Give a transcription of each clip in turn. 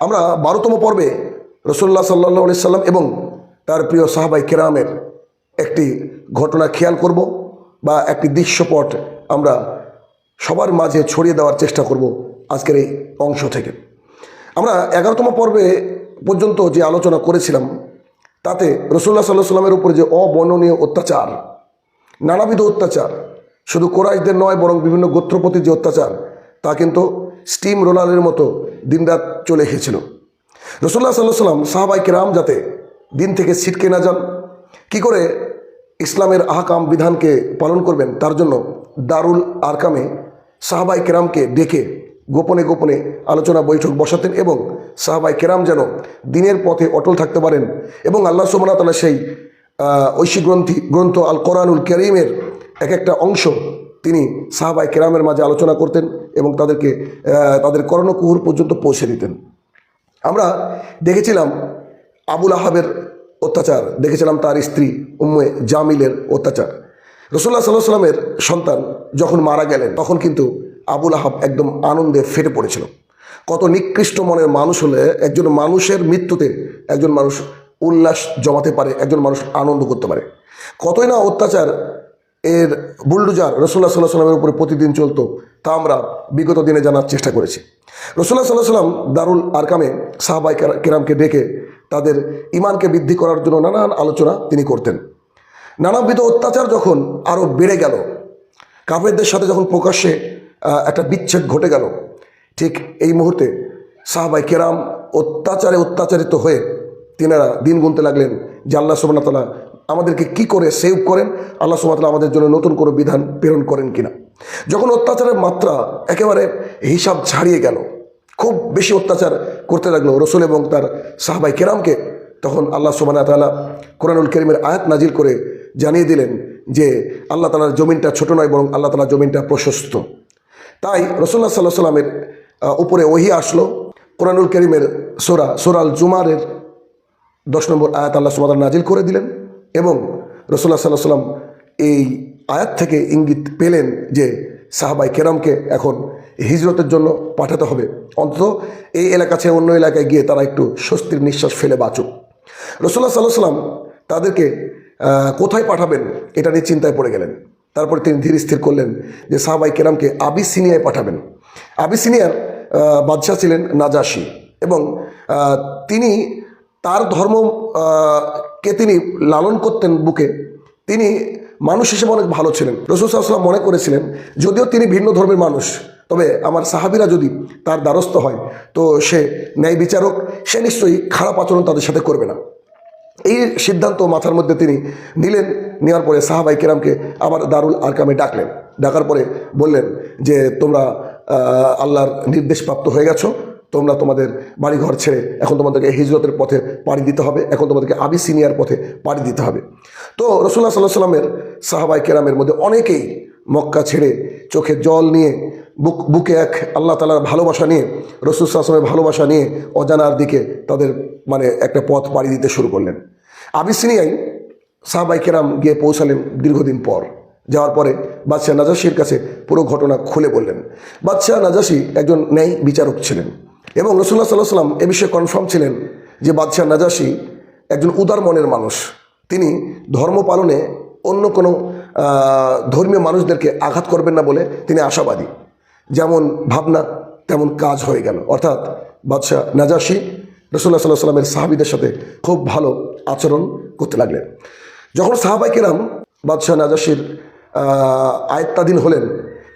আমরা বারোতম পর্বে রসুল্লাহ সাল্লাহ সাল্লাম এবং তার প্রিয় সাহাবাই কেরামের একটি ঘটনা খেয়াল করব বা একটি দৃশ্যপট আমরা সবার মাঝে ছড়িয়ে দেওয়ার চেষ্টা করব আজকের এই অংশ থেকে। আমরা এগারোতম পর্বে পর্যন্ত যে আলোচনা করেছিলাম, তাতে রসুল্লাহ সাল্লাহ সাল্লামের উপরে যে অবর্ণনীয় অত্যাচার, নানাবিধ অত্যাচার, শুধু কোরাইশদের নয়, বরং বিভিন্ন গোত্রপতির যে অত্যাচার, তা কিন্তু স্টিম রোলারের মতো দিনরাত চলে এসেছিল। রসুল্লাহ সাল্লাহ সাল্লাম সাহাবাই কেরাম যাতে দিন থেকে ছিটকে না যান, কি করে ইসলামের আহকাম বিধানকে পালন করবেন, তার জন্য দারুল আরকামে সাহাবাই কেরামকে ডেকে গোপনে গোপনে আলোচনা বৈঠক বসাতেন এবং সাহাবাই কেরাম যেন দিনের পথে অটল থাকতে পারেন এবং আল্লাহ ওয়া তাআলা সেই ঐশী গ্রন্থি, গ্রন্থ আল কোরআনুল করিমের এক একটা অংশ তিনি সাহাবাই কেরামের মাঝে আলোচনা করতেন এবং তাদেরকে তাদের কর্ণকুহুর পর্যন্ত পৌঁছে দিতেন। আমরা দেখেছিলাম আবুল আহাবের অত্যাচার, দেখেছিলাম তার স্ত্রী উম্মে জামিলের অত্যাচার। রসুল্লাহ সাল্লাহ সাল্লামের সন্তান যখন মারা গেলেন, তখন কিন্তু আবুল আহাব একদম আনন্দে ফেটে পড়েছিল। কত নিকৃষ্ট মনের মানুষ হলে একজন মানুষের মৃত্যুতে একজন মানুষ উল্লাস জমাতে পারে, একজন মানুষ আনন্দ করতে পারে। কতই না অত্যাচার এর বুলডুজার রসুল্লাহ সাল্লাহ সাল্লামের উপরে প্রতিদিন চলতো, তা আমরা বিগত দিনে জানার চেষ্টা করেছি। রসুল্লাহ সাল্লাহ সাল্লাম দারুল আরকামে সাহাবাই কেরা- কেরামকে ডেকে তাদের ইমানকে বৃদ্ধি করার জন্য নানান আলোচনা তিনি করতেন। নানাবিধ অত্যাচার যখন আরও বেড়ে গেল, কাফেরদের সাথে যখন প্রকাশ্যে একটা বিচ্ছেদ ঘটে গেল, ঠিক এই মুহূর্তে সাহাবাই কেরাম অত্যাচারে অত্যাচারিত হয়ে তিনারা দিন গুনতে লাগলেন যে আল্লাহ আমাদেরকে কি করে সেভ করেন? আল্লাহ সুবাহতাল্লাহ আমাদের জন্য নতুন কোনো বিধান প্রেরণ করেন কিনা? যখন অত্যাচারের মাত্রা একেবারে হিসাব ছাড়িয়ে গেল, খুব বেশি অত্যাচার করতে লাগল রসুল এবং তার সাহবাই কেরামকে, তখন আল্লাহ সুবাহ তালা কোরআনুল করিমের আয়াত নাজিল করে জানিয়ে দিলেন যে আল্লাহ তালার জমিনটা ছোট নয়, বরং আল্লাহ তালার জমিনটা প্রশস্ত। তাই রসুল্লাহ সাল্লাহ সাল্লামের উপরে ওহি আসলো। কোরআনুল করিমের সোরা, সোরাল জুমারের দশ নম্বর আয়াত আল্লাহ সুমাদ নাজিল করে দিলেন। এবং রসুল্লাহ সাল্লাহ সাল্লাম এই আয়াত থেকে ইঙ্গিত পেলেন যে সাহাবাই কেরামকে এখন হিজরতের জন্য পাঠাতে হবে। অন্তত এই এলাকা ছেড়ে অন্য এলাকায় গিয়ে তারা একটু স্বস্তির নিঃশ্বাস ফেলে বাঁচুক। রসুল্লাহ সাল্লাহ সাল্লাম তাদেরকে কোথায় পাঠাবেন এটা নিয়ে চিন্তায় পড়ে গেলেন। তারপরে তিনি ধীর স্থির করলেন যে সাহাবাই কেরামকে আবিসিনিয়ায় পাঠাবেন। আবিসিনিয়ার বাদশাহ ছিলেন নাজাসি এবং তিনি তার ধর্ম কে তিনি লালন করতেন বুকে, তিনি মানুষ হিসেবে অনেক ভালো ছিলেন। রসুল সাল্লাম মনে করেছিলেন, যদিও তিনি ভিন্ন ধর্মের মানুষ, তবে আমার সাহাবিরা যদি তার দ্বারস্থ হয়, তো সে ন্যায় বিচারক, সে নিশ্চয়ই খারাপ আচরণ তাদের সাথে করবে না। এই সিদ্ধান্ত মাথার মধ্যে তিনি নিলেন, নেওয়ার পরে সাহাবাই কেরামকে আবার দারুল আরকামে ডাকলেন। ডাকার পরে বললেন যে, তোমরা আল্লাহর নির্দেশপ্রাপ্ত হয়ে গেছো তোমরা তোমাদের বাড়িঘর ছেড়ে এখন তোমাদেরকে হিজরতের পথে পাড়ি দিতে হবে, এখন তোমাদেরকে আবিসিনিয়ার পথে পাড়ি দিতে হবে। তো রসুল্লাহ সাল্লাহ সাল্লামের সাহাবাই কেরামের মধ্যে অনেকেই মক্কা ছেড়ে চোখে জল নিয়ে, বুক, বুকে এক আল্লাহ তালার ভালোবাসা নিয়ে রসুল সাল্লামের ভালোবাসা নিয়ে অজানার দিকে তাদের মানে একটা পথ পাড়ি দিতে শুরু করলেন। আবিসিনিয়ায় সাহাবাই কেরাম গিয়ে পৌঁছালেন দীর্ঘদিন পর। যাওয়ার পরে বাদশাহ নাজাসির কাছে পুরো ঘটনা খুলে বললেন। বাদশাহ নাজাসি একজন ন্যায় বিচারক ছিলেন। এবং রসুল্লাহ সাল্লাহ সাল্লাম এ বিষয়ে কনফার্ম ছিলেন যে বাদশাহ নাজাসি একজন উদার মনের মানুষ। তিনি ধর্ম পালনে অন্য কোনো ধর্মীয় মানুষদেরকে আঘাত করবেন না বলে তিনি আশাবাদী। যেমন ভাবনা, তেমন কাজ হয়ে গেল। অর্থাৎ বাদশাহ নাজাসি রসুল্লাহ সাল্লাহ সাল্লামের সাহাবিদের সাথে খুব ভালো আচরণ করতে লাগলেন। যখন সাহাবাই কেরাম বাদশাহ নাজাসির আয়ত্তাধীন হলেন,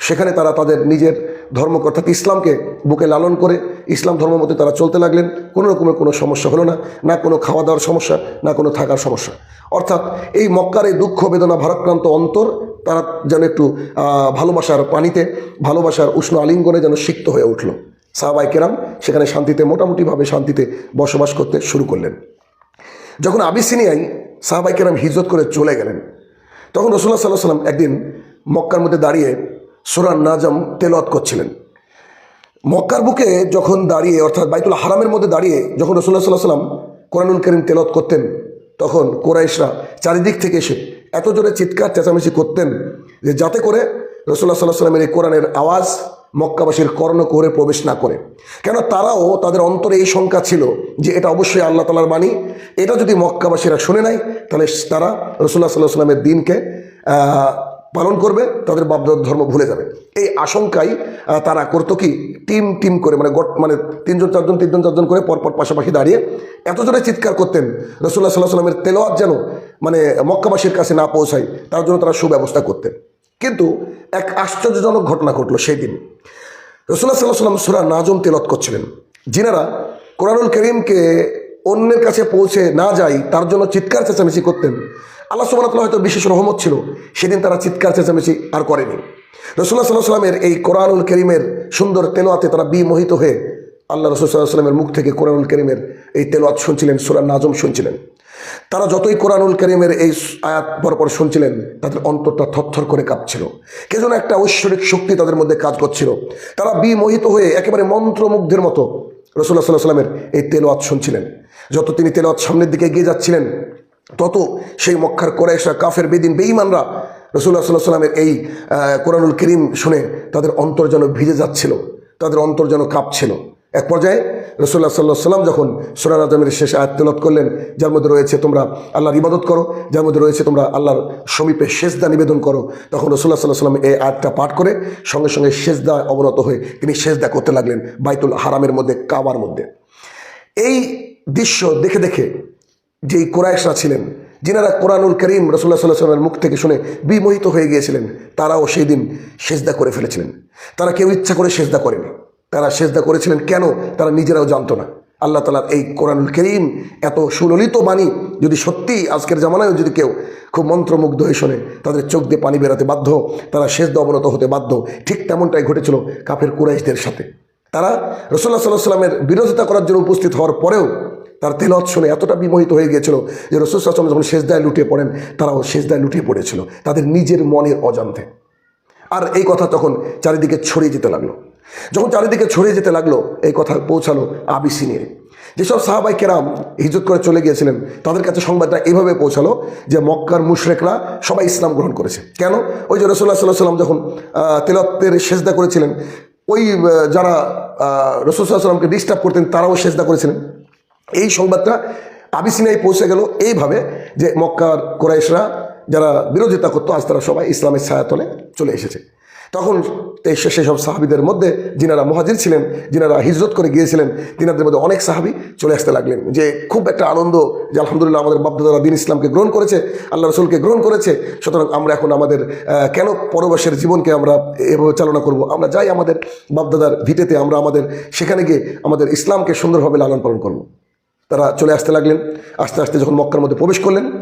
সেখানে তারা তাদের নিজের ধর্ম অর্থাৎ ইসলামকে বুকে লালন করে ইসলাম ধর্ম মতে তারা চলতে লাগলেন, কোনো রকমের কোনো সমস্যা হলো না না কোনো খাওয়া দাওয়ার সমস্যা, না কোনো থাকার সমস্যা। অর্থাৎ এই মক্কার এই দুঃখ বেদনা ভারাক্রান্ত অন্তর তারা যেন একটু ভালোবাসার পানিতে, ভালোবাসার উষ্ণ আলিঙ্গনে যেন সিক্ত হয়ে উঠল। সাহাবাই কেরাম সেখানে শান্তিতে, মোটামুটিভাবে শান্তিতে বসবাস করতে শুরু করলেন। যখন আবিসিনিয়ায় সাহাবাই কেরাম হিজরত করে চলে গেলেন, তখন রসুল্লাহ সাল্লাহ সাল্লাম একদিন মক্কার মধ্যে দাঁড়িয়ে সুরান নাজম তেলত করছিলেন। মক্কার বুকে যখন দাঁড়িয়ে, অর্থাৎ বাইতুল হারামের মধ্যে দাঁড়িয়ে যখন রসুল্লাহ সাল্লাহ সাল্লাম কোরআনুল করিম তেলত করতেন, তখন কোরাইশরা চারিদিক থেকে এসে এত জোরে চিৎকার, চেঁচামেচি করতেন যে যাতে করে রসুল্লাহ সাল্লাহ সাল্লামের এই কোরআনের আওয়াজ মক্কাবাসীর কর্ণ করে প্রবেশ না করে। কেন তারাও তাদের অন্তরে এই শঙ্কা ছিল যে এটা অবশ্যই আল্লাহ তালার বাণী? এটা যদি মক্কাবাসীরা শুনে নেয় তাহলে তারা রসুল্লাহ সাল্লাহ সাল্লামের দিনকে পালন করবে, তাদের বাপদাদ ধর্ম ভুলে যাবে। এই আশঙ্কাই তারা করতো কি, টিম টিম করে মানে গট মানে তিনজন, চারজন তিনজন, চারজন করে পরপর পাশাপাশি দাঁড়িয়ে এত জোরে চিৎকার করতেন রসুল্লাহ সাল্লাহ সাল্লামের তেলোয়াত যেন মানে মক্কাবাসীর কাছে না পৌঁছায়, তার জন্য তারা সুব্যবস্থা করতেন। কিন্তু এক আশ্চর্যজনক ঘটনা ঘটলো সেই দিন। রসুল্লাহ সাল্লাহ সাল্লাম সুরা নাজম তেলত করছিলেন। যিনারা কোরআনুল করিমকে অন্যের কাছে পৌঁছে না যায় তার জন্য চিৎকার চেঁচামেচি করতেন। আল্লাহ সুবাহ হয়তো বিশেষ রহমত ছিল, সেদিন তারা চিৎকার চেঁচামেচি আর করেনি। রসুল্লাহ সাল্লাহ সাল্লামের এই কোরআনুল করিমের সুন্দর তেলোয়াতে তারা বিমোহিত হয়ে আল্লাহ রসুল সাল্লাহ সাল্লামের মুখ থেকে কোরআনুল করিমের এই তেলোয়াত শুনছিলেন, সুরা নাজম শুনছিলেন। তারা যতই কোরআনুল করিমের এই আয়াত পরপর শুনছিলেন, তাদের অন্তরটা থরথর করে কাঁপছিল। কে যেন একটা ঐশ্বরিক শক্তি তাদের মধ্যে কাজ করছিল। তারা বিমোহিত হয়ে একেবারে মন্ত্রমুগ্ধের মতো রসুল্লাহ সাল্লাহ সাল্লামের এই তেলোয়াত শুনছিলেন। যত তিনি তেলোয়াত সামনের দিকে এগিয়ে যাচ্ছিলেন, তত সেই মক্কার কোরাইশা কাফের, বেদিন, বেঈমানরা রসুল্লাহ সাল্লাহ সাল্লামের এই কোরআনুল করিম শুনে তাদের অন্তর যেন ভিজে যাচ্ছিল, তাদের অন্তর যেন কাঁপছিল। এক পর্যায়ে রসুল্লাহ সাল্লাহ সাল্লাম যখন সোনার আজমের শেষ আয়াত তেলত করলেন, যার মধ্যে রয়েছে তোমরা আল্লাহর ইবাদত করো, যার মধ্যে রয়েছে তোমরা আল্লাহর সমীপে সেজদা নিবেদন করো, তখন রসুল্লাহ সাল্লাহ সাল্লাম এই আয়াতটা পাঠ করে সঙ্গে সঙ্গে সেজদা অবনত হয়ে তিনি সেজদা করতে লাগলেন বাইতুল হারামের মধ্যে, কাবার মধ্যে। এই দৃশ্য দেখে দেখে যেই কোরআশরা ছিলেন, যিনারা কোরআনুল করিম রসুল্লাহ সাল্লাহ সাল্লামের মুখ থেকে শুনে বিমোহিত হয়ে গিয়েছিলেন, তারাও সেই দিন সেজদা করে ফেলেছিলেন। তারা কেউ ইচ্ছা করে সেজদা করেনি। তারা সেজদা করেছিলেন কেন? তারা নিজেরাও জানতো না। আল্লাহ তালার এই কোরআনুল করিম এত সুললিত বাণী যদি সত্যি আজকের জামানায় যদি কেউ খুব মন্ত্রমুগ্ধ হয়ে শোনে, তাদের চোখ দিয়ে পানি বেরোতে বাধ্য, তারা সেজদা অবনত হতে বাধ্য, ঠিক তেমনটাই ঘটেছিল কাফের কুরাইশদের সাথে। তারা রসুল্লাহ সাল্লাহ সাল্লামের বিরোধিতা করার জন্য উপস্থিত হওয়ার পরেও তার তেলত শুনে এতটা বিমোহিত হয়ে গিয়েছিল যে রসুল সাল্লাম যখন শেষদায় লুটিয়ে পড়েন, তারাও শেষদায় লুটিয়ে পড়েছিল। তাদের নিজের মনের অজান্তে। আর এই কথা তখন চারিদিকে ছড়িয়ে যেতে লাগল। যখন চারিদিকে ছড়িয়ে যেতে লাগল, এই কথা পৌঁছালো আবিসিনিয়ে যেসব সাহাবাই কেরাম হিজত করে চলে গিয়েছিলেন, তাদের কাছে সংবাদটা এইভাবে পৌঁছালো যে মক্কার মুশরেকরা সবাই ইসলাম গ্রহণ করেছে। কেন? ওই যে রসুল্লাহ সাল্লাহ সাল্লাম যখন তেলতের সেজদা করেছিলেন ওই যারা রসুলামকে ডিস্টার্ব করতেন, তারাও সেজদা করেছিলেন। এই সংবাদটা আবিসিনায় পৌঁছে গেল এইভাবে যে মক্কার কোরাইশরা যারা বিরোধিতা করতো, আজ তারা সবাই ইসলামের ছায়াতলে চলে এসেছে। তখন এই সে- সেসব সাহাবিদের মধ্যে যিনারা মহাজির ছিলেন, যিনারা হিজরত করে গিয়েছিলেন, তিনাদের মধ্যে অনেক সাহাবি চলে আসতে লাগলেন। যে খুব একটা আনন্দ যে আলহামদুলিল্লাহ আমাদের বাপদাদারা দিন ইসলামকে গ্রহণ করেছে, আল্লাহ রসুলকে গ্রহণ করেছে, সুতরাং আমরা এখন আমাদের কেন পরবাসের জীবনকে আমরা এভাবে চালনা করব? আমরা যাই আমাদের বাপদাদার ভিটেতে, আমরা আমাদের সেখানে গিয়ে আমাদের ইসলামকে সুন্দরভাবে লালন পালন করব। তারা চলে আসতে লাগলেন, আস্তে আস্তে যখন মক্কার মধ্যে প্রবেশ করলেন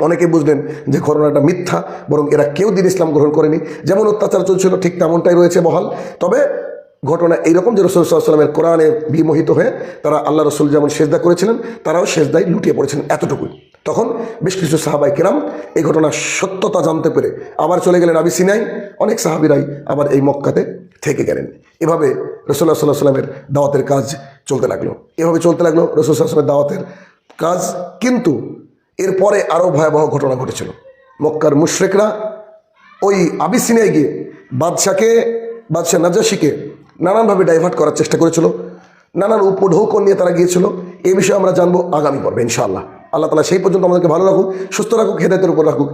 অনেকে বুঝলেন যে ঘটনাটা মিথ্যা, বরং এরা কেউ দিন ইসলাম গ্রহণ করেনি। যেমন অত্যাচার চলছিল, ঠিক তেমনটাই রয়েছে বহাল। তবে ঘটনা এইরকম যে রসুল সাল্লামের কোরআনে বিমোহিত হয়ে তারা আল্লাহ রসুল যেমন সেজদা করেছিলেন, তারাও সেজদায় লুটিয়ে পড়েছিলেন এতটুকুই। তখন বেশ কিছু সাহাবাই কেরাম এই ঘটনার সত্যতা জানতে পেরে আবার চলে গেলেন আবি সিনাই। অনেক সাহাবিরাই আবার এই মক্কাতে থেকে গেলেন। এভাবে রসুল্লাহ সাল্লাহ সাল্লামের দাওয়াতের কাজ চলতে লাগল। এভাবে চলতে লাগল রসুল সাল্লাহ সাল্লামের দাওয়াতের কাজ। কিন্তু এরপরে আরও ভয়াবহ ঘটনা ঘটেছিল। মক্কার মুশ্রেকরা ওই আবিসিনিয়ায় গিয়ে বাদশাকে, বাদশাহ নাজাসিকে নানানভাবে ডাইভার্ট করার চেষ্টা করেছিল। নানান উপঢৌকন নিয়ে তারা গিয়েছিল। এই বিষয়ে আমরা জানব আগামী পর্বে ইনশাআল্লাহ। আল্লাহ তালা সেই পর্যন্ত আমাদেরকে ভালো রাখুক, সুস্থ রাখুক, হেদায়তের উপর রাখুক।